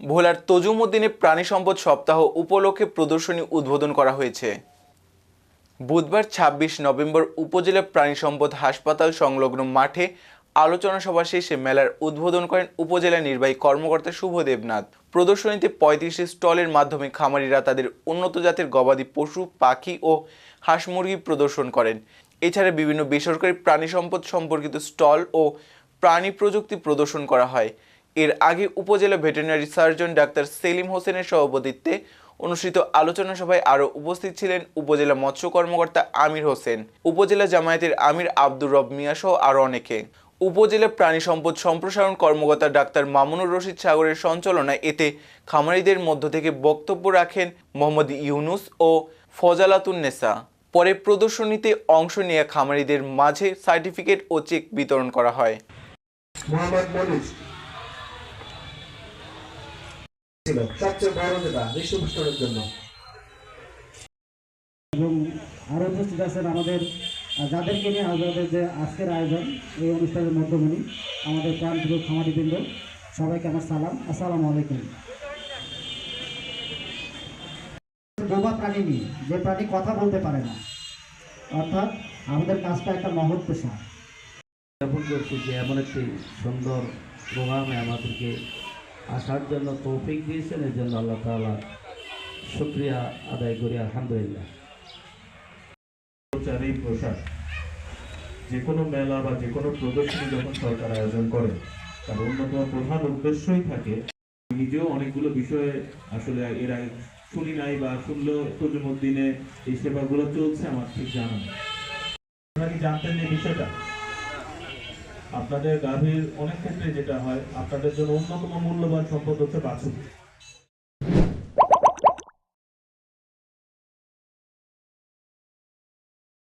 ভোলার তজুমুদ্দিনে প্রাণী সম্পদ সপ্তাহ উপলক্ষে প্রদর্শনী উদ্বোধন করা হয়েছে। বুধবার ২৬ নভেম্বর উপজেলা প্রাণী সম্পদ হাসপাতাল সংলগ্ন মাঠে আলোচনা সভা শেষে মেলার উদ্বোধন করেন উপজেলা নির্বাহী কর্মকর্তা শুভ দেবনাথ প্রদর্শনীতে পঁয়ত্রিশটি স্টলের মাধ্যমে খামারিরা তাদের উন্নত জাতের গবাদি পশু, পাখি ও হাঁস মুরগি প্রদর্শন করেন। এছাড়া বিভিন্ন বেসরকারি প্রাণী সম্পদ সম্পর্কিত স্টল ও প্রাণী প্রযুক্তি প্রদর্শন করা হয়। এর আগে উপজেলা ভেটেরিনারি সার্জন ডাক্তার সেলিম হোসেনের সভাপতিত্বে অনুষ্ঠিত আলোচনা সভায় আরও উপস্থিত ছিলেন উপজেলা মৎস্য কর্মকর্তা আমির হোসেন, উপজেলা জামায়াতের আমির আব্দুর রব মিয়া সহ আরও অনেকে। উপজেলা প্রাণী সম্পদ সম্প্রসারণ কর্মকর্তা ডাক্তার মামুনুর রশিদ সাগরের সঞ্চালনায় এতে খামারিদের মধ্য থেকে বক্তব্য রাখেন মোহাম্মদ ইউনুস ও ফজালাতুন্নেসা পরে প্রদর্শনীতে অংশ নিয়ে খামারিদের মাঝে সার্টিফিকেট ও চেক বিতরণ করা হয়। মোহাম্মদ ছিল সবচেয়ে বড় যেটা বিশ্ব জন্য। এবং আরও উপস্থিত আছেন আমাদের যাদেরকে নিয়ে আমাদের যে আজকের আয়োজন এই অনুষ্ঠানের মধ্যমণি আমাদের প্রাণপ্রিয় খামারিবৃন্দ সবাইকে আমার সালাম। আসসালামু আলাইকুম। বোবা প্রাণী নিয়ে যে প্রাণী কথা বলতে পারে না অর্থাৎ আমাদের কাজটা একটা মহৎ পেশা। জ্ঞাপন করছি যে এমন একটি সুন্দর প্রোগ্রামে আমাদেরকে আসার জন্য তৌফিক দিয়েছেন এর জন্য আল্লাহ তালা শুক্রিয়া আদায় করি আলহামদুলিল্লাহ। প্রচার এই প্রসার যে কোনো মেলা বা যে কোনো প্রদর্শনী যখন সরকার আয়োজন করে তার অন্যতম প্রধান উদ্দেশ্যই থাকে নিজেও অনেকগুলো বিষয়ে আসলে এর আগে শুনি নাই বা শুনলেও তজুমুদ্দিনে এই সেবাগুলো চলছে আমার ঠিক জানা নেই। আপনারা কি জানতেন যে বিষয়টা? আপনাদের গাভীর অনেক ক্ষেত্রে যেটা হয় আপনাদের জন্য অন্যতম মূল্যবান সম্পদ হচ্ছে বাছুর।